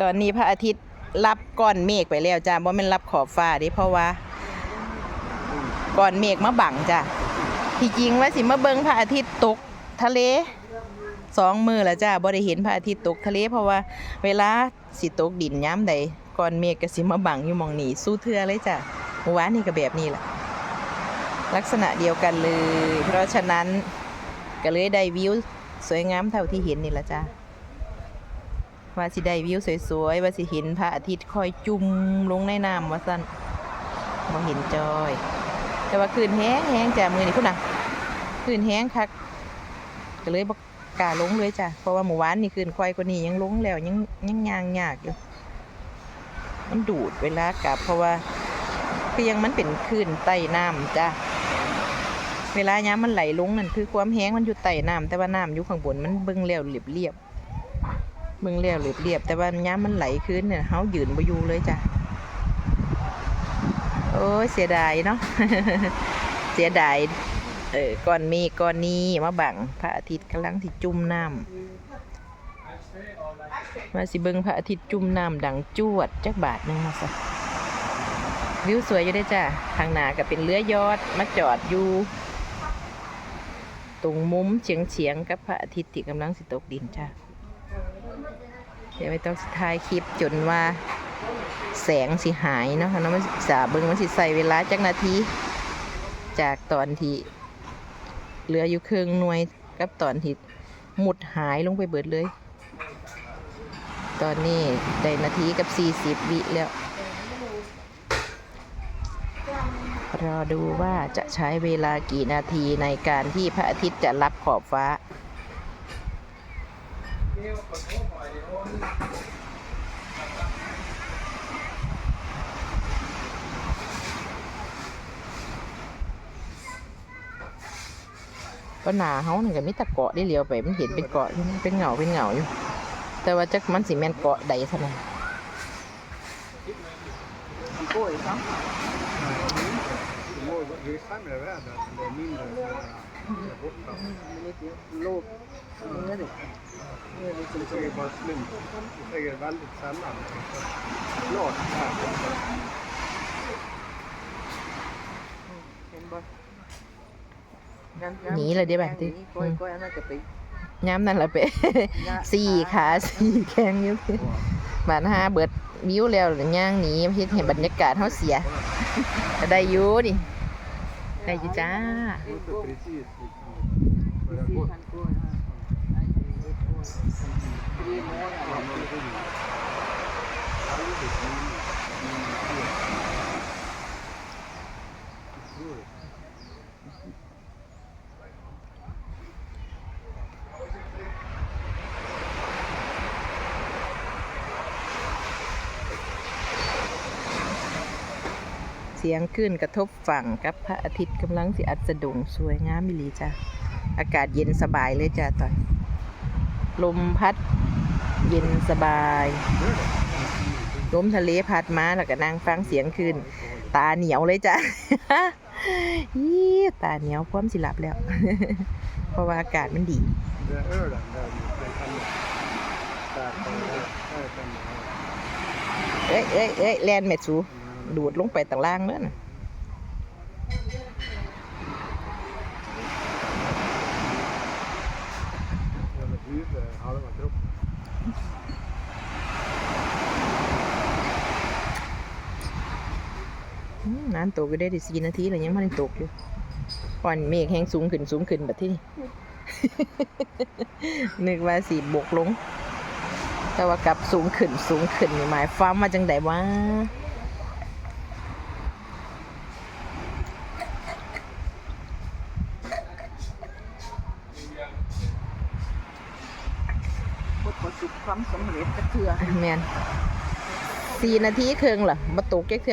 ตอนนี้พระอาทิตย์รับก้อนเมฆไปแล้วจ้าบ่แม่นรับขอบฟ้าดิเพราะว่าก้อนเมฆมาบังจ้ะที่จริงว่าสิมาเบิ่งพระอาทิตย์ตกทะเลสองมือแล้วจ้าบ่ได้เห็นพระอาทิตย์ตกทะเล เพราะว่าเวลาสิตกดินย้ำใดก้อนเมฆก็สิมาบังอยู่มองนี้สู้เทือเลยจ้ะเมื่อวานนี่ก็แบบนี้แหละลักษณะเดียวกันเลย เพราะฉะนั้นก็เลยได้วิวสวยงามเท่าที่เห็นนี่แหละจ้า ว่าสิได้วิวสวยๆ ว่าสิเห็นพระอาทิตย์คอยจุ่มลงในน้ำว่าสั่นมาเห็นจอย แต่ว่าคืนแห้งแห้งจ้ะมือนี่คุณน่ะคืนแห้งคักก็เลยบอกกล้าลงเลยจ้ะเพราะว่าหมู่วานนี่คืนควายกว่านี้ยังลงแล้วยังยังยางยากอยู่มันดูดเวลากลับ เพราะว่าคือยังมันเป็นคลื่นใต้น้ำจ้ะเวลาย้ำมันไหลลงนั่นคือความแห้งมันอยู่ใต้น้ำแต่ว่าน้ำอยู่ข้างบนมันเบิ่งแล้วเรียบเรียบ เบิ่งเรียบเรียบแต่ว่าย้ำมันไหลขึ้นเนี่ยเฮายืนบ่อยู่เลยจ้ะโอ้ยเสียดายเนาะเสียดายเออก้อนมฆก้อนนี้มาบังพระอาทิตย์กำลังสิจุ่มน้ำมาสิเบิงพระอาทิตย์จุ่มน้ำดังจวดจักบาทนึงมาซะวิวสวยอยู่ได้จ้ะทางหน้าก็เป็นเรือยอดมาจอดอยู่ตรงมุมเฉียงเฉียงๆกับพระอาทิตย์ที่กำลังสิตกดินจ้ะ เดี๋ยวไม่ต้องสิถ่ายคลิปจนว่าแสงสิหายเนาะเนาะมันสาเบิ่งมันสิใส่เวลาจักนาที จากตอนที่เหลืออยู่ครึ่งหน่วยกับตอนที่หมุดหายลงไปเบิดเลย ตอนนี้ได้นาทีกับ40วิแล้ว รอดูว่าจะใช้เวลากี่นาทีในการที่พระอาทิตย์จะรับขอบฟ้า ก็หนาเฮานี่ก็มีแต่เกาะได้เลียวไป มันเห็นเป็นเกาะอยู่นเป็นเหงาเป็นเหงาอยู่ แต่ว่าจักมันสิแมนเกาะใดเท่านั้น Voi rifarmi vada le mine låg nere. Det är bara slump. Det är väldigt sällan. Klart. หนีเลย เดี๋ยวแบบที่ Coi coi anh cái bị ย้ำนั่นแหละเปะสี่ขาสี่แข้งยู่พี่บานห้าเบิดวิวแล้วหรือย่างหนีเฮ็ดให้บรรยากาศเฮาเสียได้ยู่ดิได้ยูจ้า สียอ่เล้วยสี่ยงขึ้นกระทบฝั่งกับพระอาทิตย์กำลังสิอัดสะดุงสวยงามมิลีจ้า อากาศเย็นสบายเลยจ้าตอนลมพัด เย็นสบายลมทะเลพัดมาแล้วก็นั่งฟังเสียงขึ้นตาเหนียวเลยจ้ะยี่ตาเหนียวพร้อมสิหลับแล้ว เพราะว่าอากาศมันดีเอ้ยเอ้ยเอ้ยแลนเม็ดสูดูดลงไปต่างล่างเลยนะ huvud, halva kroppen. อืมน้ำตกก็ได้ดิสี่นาทีแล้วยังไมันตกอยู่ก่อนเมฆแห้งสูงขึ้นสูงขึ้นแบบที่นี่นึกว่าสีบกลง แต่ว่ากลับสูงขึ้นสูงขึ้นหมายความมาจังไดวะ บ่ประสบ ความสำเร็จจักเทื่อแมนสี่นาทีครึ่งเหรอมาตกแก๊กเทือ